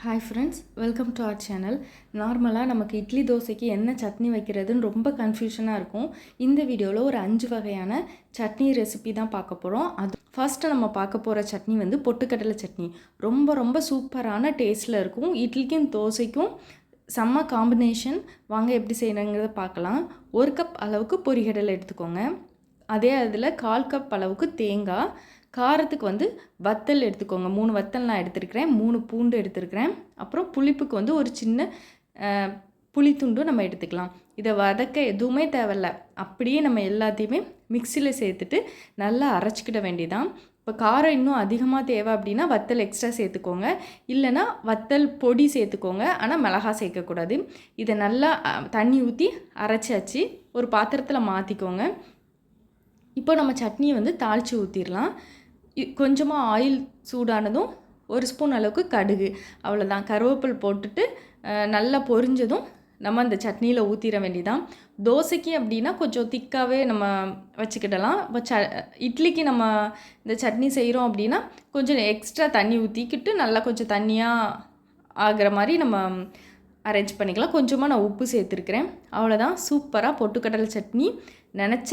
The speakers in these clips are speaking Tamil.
Hi friends welcome to our channel நார்மலாக நமக்கு இட்லி தோசைக்கு என்ன சட்னி வைக்கிறதுன்னு ரொம்ப கன்ஃபியூஷனாக இருக்கும். இந்த வீடியோவில் ஒரு அஞ்சு வகையான சட்னி ரெசிபி தான் பார்க்க போகிறோம் அது ஃபஸ்ட்டு நம்ம பார்க்க போகிற சட்னி வந்து பொட்டுக்கடலை சட்னி. ரொம்ப ரொம்ப சூப்பரான டேஸ்ட்டில் இருக்கும். இட்லிக்கும் தோசைக்கும் செம்ம காம்பினேஷன் வாங்க எப்படி செய்யணுங்கிறத பார்க்கலாம். ஒரு கப் அளவுக்கு பொரிகடலை எடுத்துக்கோங்க. அதே அதில் கால் கப் அளவுக்கு தேங்காய். காரத்துக்கு வந்து வத்தல் எடுத்துக்கோங்க. மூணு வத்தல் நான் எடுத்துருக்கிறேன். மூணு பூண்டு எடுத்துருக்கிறேன். அப்புறம் புளிப்புக்கு வந்து ஒரு சின்ன புளித்துண்டும் நம்ம எடுத்துக்கலாம். இதை வதக்க எதுவுமே தேவையில்ல. அப்படியே நம்ம எல்லாத்தையுமே மிக்சியில் சேர்த்துட்டு நல்லா அரைச்சிக்கிட வேண்டியதான் இப்போ காரம் இன்னும் அதிகமாக தேவை அப்படின்னா வத்தல் எக்ஸ்ட்ரா சேர்த்துக்கோங்க. இல்லைன்னா வத்தல் பொடி சேர்த்துக்கோங்க. ஆனால் மிளகா சேர்க்கக்கூடாது. இதை நல்லா தண்ணி ஊற்றி அரைச்சாச்சு. ஒரு பாத்திரத்தில் மாற்றிக்கோங்க இப்போ நம்ம சட்னியை வந்து தாளித்து ஊற்றிடலாம் கொஞ்சமாக ஆயில் சூடானதும் ஒரு ஸ்பூன் அளவுக்கு கடுகு. அவ்வளோதான் கருவேப்பில் போட்டுட்டு நல்லா பொரிஞ்சதும் நம்ம அந்த சட்னியில் ஊற்றிட வேண்டியதான் தோசைக்கு அப்படின்னா கொஞ்சம் திக்காகவே நம்ம வச்சுக்கிடலாம். இப்போ ச இட்லிக்கு நம்ம இந்த சட்னி செய்கிறோம் அப்படின்னா கொஞ்சம் எக்ஸ்ட்ரா தண்ணி ஊற்றிக்கிட்டு நல்லா கொஞ்சம் தண்ணியாக ஆகிற மாதிரி நம்ம அரேஞ்ச் பண்ணிக்கலாம். கொஞ்சமாக நான் உப்பு சேர்த்துருக்கிறேன். அவ்வளோதான் சூப்பராக பொட்டுக்கடலை சட்னி. நினச்ச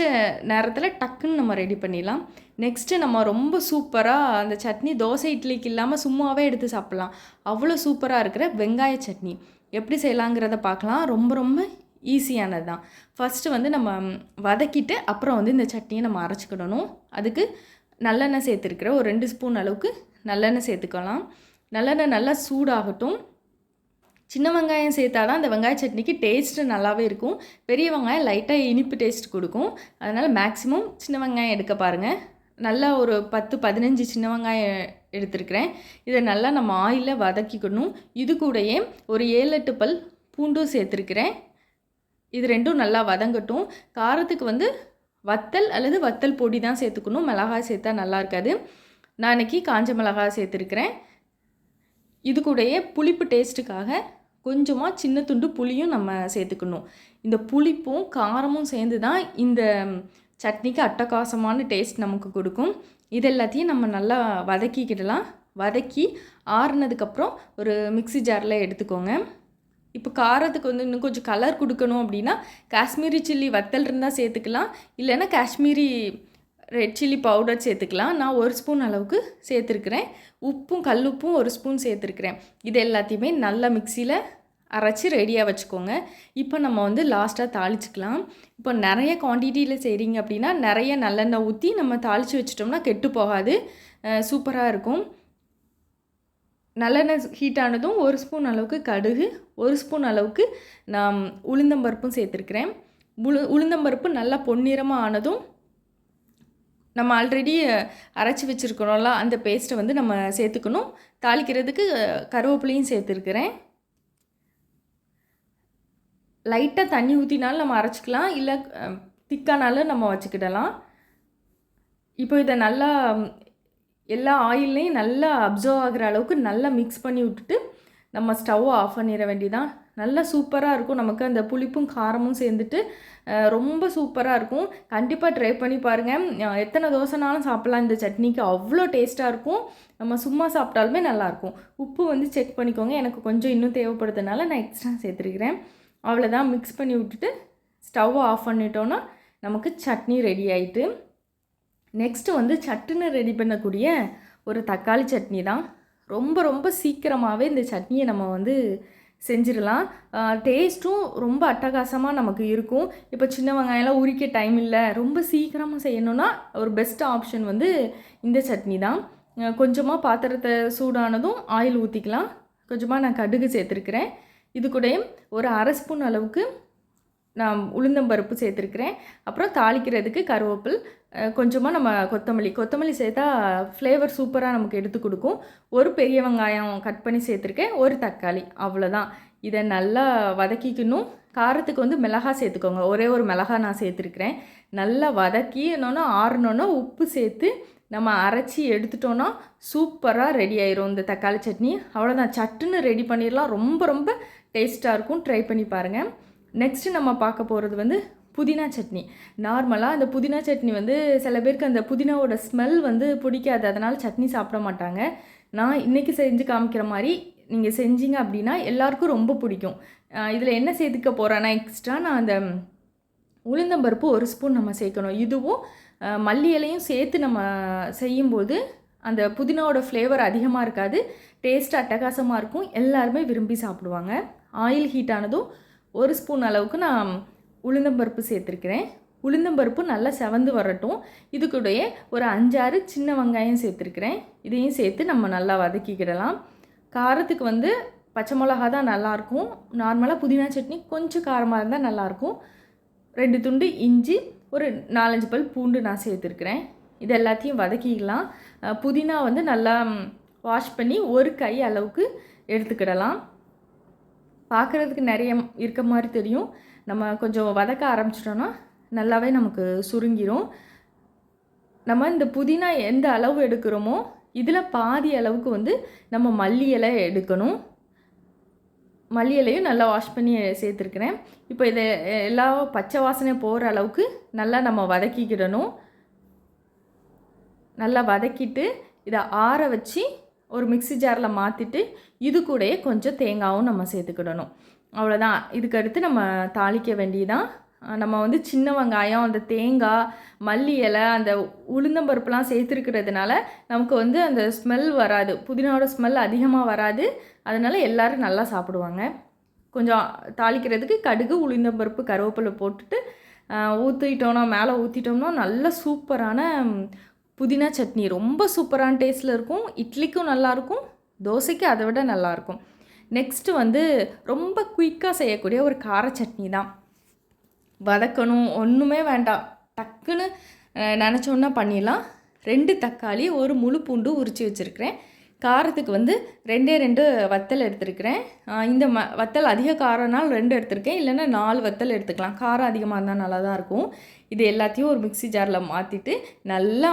நேரத்தில் டக்குன்னு நம்ம ரெடி பண்ணிடலாம். நெக்ஸ்ட்டு நம்ம ரொம்ப சூப்பராக அந்த சட்னி தோசை இட்லிக்கு இல்லாமல் சும்மாவே எடுத்து சாப்பிட்லாம். அவ்வளோ சூப்பராக இருக்கிற வெங்காய சட்னி. எப்படி செய்யலாங்கிறத பார்க்கலாம். ரொம்ப ரொம்ப ஈஸியானது தான் ஃபஸ்ட்டு வந்து நம்ம வதக்கிட்டு அப்புறம் வந்து இந்த சட்னியை நம்ம அரைச்சிக்கிடணும். அதுக்கு நல்லெண்ணெய் சேர்த்துருக்குற ஒரு ரெண்டு ஸ்பூன் அளவுக்கு நல்லெண்ணெய் சேர்த்துக்கலாம். நல்லெண்ணெய் நல்லா சூடாகட்டும். சின்ன வெங்காயம் சேர்த்தா தான் அந்த வெங்காய சட்னிக்கு டேஸ்ட்டு நல்லாவே இருக்கும். பெரிய வெங்காயம் லைட்டாக இனிப்பு டேஸ்ட் கொடுக்கும். அதனால் மேக்ஸிமம் சின்ன வெங்காயம் எடுக்க பாருங்கள் நல்லா ஒரு பத்து பதினஞ்சு சின்ன வெங்காயம் எடுத்துருக்கிறேன். இதை நல்லா நம்ம ஆயிலில் வதக்கிக்கணும். இது கூடயே ஒரு ஏழு எட்டு பல் பூண்டும் சேர்த்துருக்கிறேன். இது ரெண்டும் நல்லா வதங்கட்டும். காரத்துக்கு வந்து வத்தல் அல்லது வத்தல் பொடி தான் சேர்த்துக்கணும். மிளகாய் சேர்த்தா நல்லா இருக்காது. நான் இன்றைக்கி காஞ்ச மிளகாய் சேர்த்துருக்கிறேன். இது கூடயே புளிப்பு டேஸ்ட்டுக்காக கொஞ்சமாக சின்ன துண்டு புளியும் நம்ம சேர்த்துக்கணும். இந்த புளிப்பும் காரமும் சேர்ந்து தான் இந்த சட்னிக்கு அட்டகாசமான டேஸ்ட் நமக்கு கொடுக்கும். இது எல்லாத்தையும் நம்ம நல்லா வதக்கிக்கிடலாம். வதக்கி ஆறுனதுக்கப்புறம் ஒரு மிக்ஸி ஜாரில் எடுத்துக்கோங்க. இப்போ காரத்துக்கு வந்து இன்னும் கொஞ்சம் கலர் கொடுக்கணும் அப்படின்னா காஷ்மீரி சில்லி வத்தல் இருந்தால் சேர்த்துக்கலாம். இல்லைன்னா காஷ்மீரி ரெட் சில்லி பவுடர் சேர்த்துக்கலாம். நான் ஒரு ஸ்பூன் அளவுக்கு சேர்த்துருக்குறேன். உப்பும் கல்லுப்பும் ஒரு ஸ்பூன் சேர்த்துருக்குறேன். இது எல்லாத்தையுமே நல்லா மிக்சியில் அரைச்சி ரெடியாக வச்சுக்கோங்க. இப்போ நம்ம வந்து லாஸ்ட்டாக தாளிச்சுக்கலாம். இப்போ நிறைய குவான்டிட்டியில் செய்கிறீங்க அப்படின்னா நிறைய நல்லெண்ணெய் ஊற்றி நம்ம தாளித்து வச்சிட்டோம்னா கெட்டு போகாது. சூப்பராக இருக்கும். நல்லெண்ணெய் ஹீட் ஆனதும் ஒரு ஸ்பூன் அளவுக்கு கடுகு ஒரு ஸ்பூன் அளவுக்கு நான் உளுந்தம்பருப்பும் சேர்த்துருக்குறேன். உளு உளுந்தம்பருப்பு நல்லா பொன்னிறமாக ஆனதும் நம்ம ஆல்ரெடி அரைச்சி வச்சுருக்கிறோம்ல அந்த பேஸ்ட்டை வந்து நம்ம சேர்த்துக்கணும். தாளிக்கிறதுக்கு கருவேப்பிலையும் சேர்த்துருக்கிறேன். லைட்டாக தண்ணி ஊற்றினாலும் நம்ம அரைச்சிக்கலாம். இல்லை திக்கானாலும் நம்ம வச்சுக்கிடலாம். இப்போ இதை நல்லா எல்லா ஆயில்லையும் நல்லா அப்சர்வ் ஆகிற அளவுக்கு நல்லா மிக்ஸ் பண்ணி விட்டுட்டு நம்ம ஸ்டவ் ஆஃப் பண்ணிட வேண்டிதான். நல்லா சூப்பராக இருக்கும். நமக்கு அந்த புளிப்பும் காரமும் சேர்ந்துட்டு ரொம்ப சூப்பராக இருக்கும். கண்டிப்பாக ட்ரை பண்ணி பாருங்கள் எத்தனை தோசைனாலும் சாப்பிட்லாம். இந்த சட்னிக்கு அவ்வளோ டேஸ்ட்டாக இருக்கும். நம்ம சும்மா சாப்பிட்டாலுமே நல்லாயிருக்கும் உப்பு வந்து செக் பண்ணிக்கோங்க. எனக்கு கொஞ்சம் இன்னும் தேவைப்படுறதுனால நான் எக்ஸ்ட்ரா சேர்த்துருக்கிறேன். அவ்வளோதான் மிக்ஸ் பண்ணி விட்டுட்டு ஸ்டவ் ஆஃப் பண்ணிட்டோன்னா நமக்கு சட்னி ரெடி ஆயிட்டு நெக்ஸ்ட்டு வந்து சட்டுன்னு ரெடி பண்ணக்கூடிய ஒரு தக்காளி சட்னி தான் ரொம்ப ரொம்ப சீக்கிரமாகவே இந்த சட்னியை நம்ம வந்து செஞ்சிடலாம். டேஸ்ட்டும் ரொம்ப அட்டகாசமாக நமக்கு இருக்கும். இப்போ சின்ன வெங்காயம்லாம் உரிக்க டைம் இல்லை. ரொம்ப சீக்கிரமாக செய்யணும்னா ஒரு பெஸ்ட் ஆப்ஷன் வந்து இந்த சட்னி தான். கொஞ்சமாக பாத்திரத்தை சூடானதும் ஆயில் ஊற்றிக்கலாம் கொஞ்சமாக நான் கடுகு சேர்த்துருக்குறேன். இது கூடயும் ஒரு அரை ஸ்பூன் அளவுக்கு நான் உளுந்தம்பருப்பு சேர்த்துருக்கிறேன். அப்புறம் தாளிக்கிறதுக்கு கருவேப்பில் கொஞ்சமாக நம்ம கொத்தமல்லி. கொத்தமல்லி சேர்த்தா ஃப்ளேவர் சூப்பராக நமக்கு எடுத்து கொடுக்கும். ஒரு பெரிய வெங்காயம் கட் பண்ணி சேர்த்துருக்கேன். ஒரு தக்காளி. அவ்வளோதான் இதை நல்லா வதக்கிக்கணும். காரத்துக்கு வந்து மிளகா சேர்த்துக்கோங்க. ஒரே ஒரு மிளகா நான் சேர்த்துருக்கிறேன். நல்லா வதக்கி இன்னொன்று ஆறுனோன்னா உப்பு சேர்த்து நம்ம அரைச்சி எடுத்துட்டோன்னா சூப்பராக ரெடி ஆயிரும். இந்த தக்காளி சட்னி. அவ்வளோதான் சட்டுன்னு ரெடி பண்ணிடலாம். ரொம்ப ரொம்ப டேஸ்ட்டாக இருக்கும். ட்ரை பண்ணி பாருங்கள் நெக்ஸ்ட்டு நம்ம பார்க்க போகிறது வந்து புதினா சட்னி. நார்மலாக அந்த புதினா சட்னி வந்து சில பேருக்கு அந்த புதினாவோட ஸ்மெல் வந்து பிடிக்காது. அதனால் சட்னி சாப்பிட மாட்டாங்க. நான் இன்றைக்கி செஞ்சு காமிக்கிற மாதிரி நீங்கள் செஞ்சீங்க அப்படின்னா எல்லாருக்கும் ரொம்ப பிடிக்கும். இதில் என்ன சேர்த்துக்க போகிறேன்னா எக்ஸ்ட்ரா நான் அந்த உளுந்தம்பருப்பு ஒரு ஸ்பூன் நம்ம சேர்க்கணும். இதுவும் மல்லி இலையும் சேர்த்து நம்ம செய்யும்போது அந்த புதினாவோட ஃப்ளேவர் அதிகமாக இருக்காது. டேஸ்ட் அட்டகாசமாக இருக்கும். எல்லாருமே விரும்பி சாப்பிடுவாங்க. ஆயில் ஹீட் ஆனதும் ஒரு ஸ்பூன் அளவுக்கு நான் உளுந்தம்பருப்பு சேர்த்துருக்கிறேன். உளுந்தம்பருப்பு நல்லா செவந்து வரட்டும். இதுக்குடைய ஒரு அஞ்சாறு சின்ன வெங்காயம் சேர்த்துருக்கிறேன். இதையும் சேர்த்து நம்ம நல்லா வதக்கிக்கிடலாம். காரத்துக்கு வந்து பச்சை மிளகா தான் நல்லாயிருக்கும். நார்மலாக புதினா சட்னி கொஞ்சம் காரமாக இருந்தால் நல்லாயிருக்கும். ரெண்டு துண்டு இஞ்சி ஒரு நாலஞ்சு பல் பூண்டு நான் சேர்த்துருக்குறேன். இது எல்லாத்தையும் வதக்கிக்கலாம். புதினா வந்து நல்லா வாஷ் பண்ணி ஒரு கை அளவுக்கு எடுத்துக்கிடலாம். பார்க்குறதுக்கு நிறைய இருக்க மாதிரி தெரியும். நம்ம கொஞ்சம் வதக்க ஆரம்பிச்சிட்டோன்னா நல்லாவே நமக்கு சுருங்கிரும். நம்ம இந்த புதினா எந்த அளவு எடுக்கிறோமோ இதில் பாதி அளவுக்கு வந்து நம்ம மல்லி இலை எடுக்கணும். மல்லி இலையும் நல்லா வாஷ் பண்ணி சேர்த்துருக்கிறேன். இப்போ இதை எல்லா பச்சை வாசனை போகிற அளவுக்கு நல்லா நம்ம வதக்கிக்கிடணும். நல்லா வதக்கிட்டு இதை ஆற வச்சு ஒரு மிக்ஸி ஜாரில் மாற்றிட்டு இது கூடயே கொஞ்சம் தேங்காவும் நம்ம சேர்த்துக்கிடணும். அவ்வளோதான் இதுக்கு அடுத்து நம்ம தாளிக்க வேண்டியதான் நம்ம வந்து சின்ன வெங்காயம் அந்த தேங்காய் மல்லி இலை அந்த உளுந்தம்பருப்புலாம் சேர்த்துருக்கிறதுனால நமக்கு வந்து அந்த ஸ்மெல் வராது. புதினாவோட ஸ்மெல் அதிகமாக வராது. அதனால் எல்லாரும் நல்லா சாப்பிடுவாங்க. கொஞ்சம் தாளிக்கிறதுக்கு கடுகு உளுந்தம்பருப்பு கருவேப்பிலை போட்டுட்டு ஊற்றிட்டோம்னா மேலே ஊற்றிட்டோம்னா நல்ல சூப்பரான புதினா சட்னி ரொம்ப சூப்பரான டேஸ்ட்டில் இருக்கும். இட்லிக்கும் நல்லாயிருக்கும் தோசைக்கு அதை விட நல்லாயிருக்கும் நெக்ஸ்ட்டு வந்து ரொம்ப குயிக்காக செய்யக்கூடிய ஒரு கார சட்னி தான். வதக்கணும் ஒன்றுமே வேண்டாம். டக்குன்னு நினச்சோன்னா பண்ணிடலாம். ரெண்டு தக்காளி ஒரு முழு பூண்டு உரித்து வச்சுருக்கிறேன். காரத்துக்கு வந்து ரெண்டே ரெண்டு வத்தல் எடுத்திருக்கிறேன். இந்த ம வத்தல் அதிக காரம்னால் ரெண்டு எடுத்திருக்கேன். இல்லைன்னா நாலு வத்தல் எடுத்துக்கலாம். காரம் அதிகமாக இருந்தால் நல்லா தான் இருக்கும். இது எல்லாத்தையும் ஒரு மிக்ஸி ஜாரில் மாற்றிட்டு நல்லா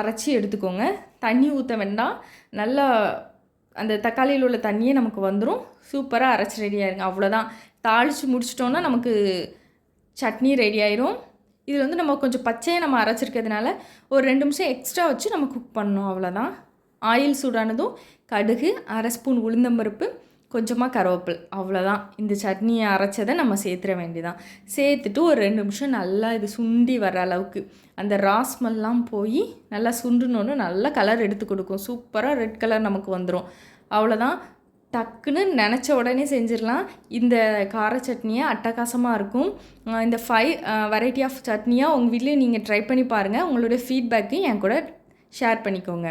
அரைச்சி எடுத்துக்கோங்க. தண்ணி ஊற்ற வேண்டாம். நல்லா அந்த தக்காளியில் உள்ள தண்ணியே நமக்கு வந்துடும் சூப்பராக அரைச்சி ரெடி ஆயிருங்க. அவ்வளோதான் தாளித்து முடிச்சிட்டோன்னா நமக்கு சட்னி ரெடி ஆயிரும். இதில் வந்து நம்ம கொஞ்சம் பச்சையாக நம்ம அரைச்சிருக்கிறதுனால ஒரு ரெண்டு நிமிஷம் எக்ஸ்ட்ரா வச்சு நம்ம குக் பண்ணணும். அவ்வளோதான் ஆயில் சூடானதும் கடுகு அரை ஸ்பூன் உளுந்தம்பருப்பு கொஞ்சமாக கருவேப்பில். அவ்வளோதான் இந்த சட்னியை அரைச்சதை நம்ம சேர்த்துற வேண்டியதான் சேர்த்துட்டு ஒரு ரெண்டு நிமிஷம் நல்லா இது சுண்டி வர அளவுக்கு அந்த ராஸ்மெல்லாம் போய் நல்லா சுண்டுனோன்னு நல்லா கலர் எடுத்து கொடுக்கும். சூப்பராக ரெட் கலர் நமக்கு வந்துடும் அவ்வளோதான் டக்குன்னு நினச்ச உடனே செஞ்சிடலாம். இந்த கார சட்னியை அட்டகாசமாக இருக்கும். இந்த ஃபைவ் வெரைட்டி ஆஃப் சட்னியாக உங்கள் வீட்லேயும் நீங்கள் ட்ரை பண்ணி பாருங்கள் உங்களுடைய ஃபீட்பேக்கையும் என் கூட ஷேர் பண்ணிக்கோங்க.